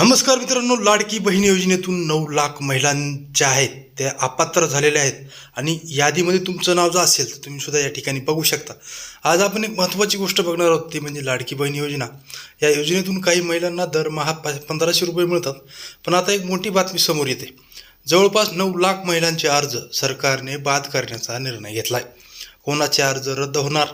नमस्कार मित्रांनो लाडकी बहीण योजनेतून नऊ लाख महिलांच्या आहेत. त्या अपात्र झालेल्या आहेत. आणि यादीमध्ये तुमचं नाव जर असेल तर तुम्ही सुद्धा या ठिकाणी बघू शकता. आज आपण एक महत्त्वाची गोष्ट बघणार आहोत ती म्हणजे लाडकी बहीण योजना. या योजनेतून काही महिलांना दरमहा प पंधराशे रुपये मिळतात. पण आता एक मोठी बातमी समोर येते. जवळपास नऊ लाख महिलांचे अर्ज सरकारने बाद करण्याचा निर्णय घेतला आहे कोणाचे अर्ज रद्द होणार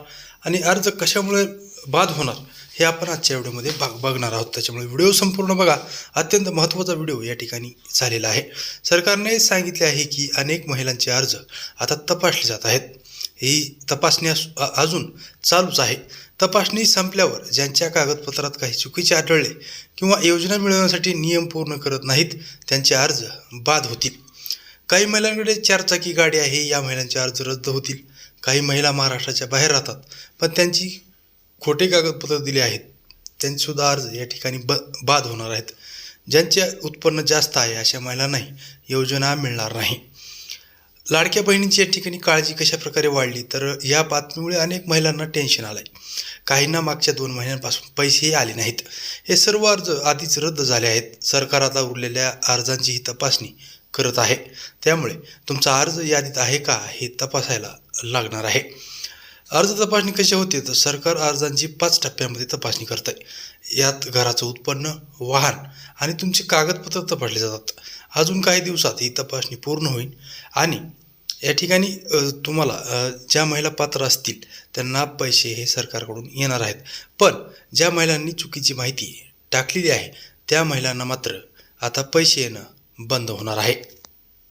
आणि अर्ज कशामुळे बाद होणार? हे आपण आजच्या व्हिडिओमध्ये भाग बघणार आहोत. त्याच्यामुळे व्हिडिओ संपूर्ण बघा. अत्यंत महत्त्वाचा व्हिडिओ या ठिकाणी झालेला आहे. सरकारने सांगितले आहे की अनेक महिलांचे अर्ज आता तपासले जात आहेत. ही तपासणी अजून चालूच आहे. तपासणी संपल्यावर ज्यांच्या कागदपत्रात काही चुकीचे आढळले किंवा योजना मिळवण्यासाठी नियम पूर्ण करत नाहीत त्यांचे अर्ज बाद होतील. काही महिलांकडे चारचाकी गाडी आहे या महिलांचे अर्ज रद्द होतील. काही महिला महाराष्ट्राच्या बाहेर राहतात पण त्यांची खोटे कागदपत्र दिले आहेत त्यांचेसुद्धा अर्ज या ठिकाणी ब बाद होणार आहेत. ज्यांचे उत्पन्न जास्त आहे अशा महिलांनाही योजना मिळणार नाही. लाडक्या बहिणींची या ठिकाणी काळजी कशा प्रकारे वाढली? तर या बातमीमुळे अनेक महिलांना टेन्शन आलं आहे काहींना मागच्या दोन महिन्यांपासून पैसेही आले नाहीत. हे सर्व अर्ज आधीच रद्द झाले आहेत. सरकार आता उरलेल्या अर्जांची ही तपासणी करत आहे. त्यामुळे तुमचा अर्ज यादीत आहे का हे तपासायला लागणार आहे. अर्ज तपासणी कशी होते? तर सरकार अर्जांची पाच टप्प्यामध्ये तपासणी करत आहे यात घराचं उत्पन्न वाहन आणि तुमचे कागदपत्र तपासले जातात. अजून काही दिवसात ही तपासणी पूर्ण होईल आणि या ठिकाणी तुम्हाला ज्या महिला पात्र असतील त्यांना पैसे हे सरकारकडून येणार आहेत. पण ज्या महिलांनी चुकीची माहिती टाकलेली आहे त्या महिलांना मात्र आता पैसे येणं बंद होणार आहे.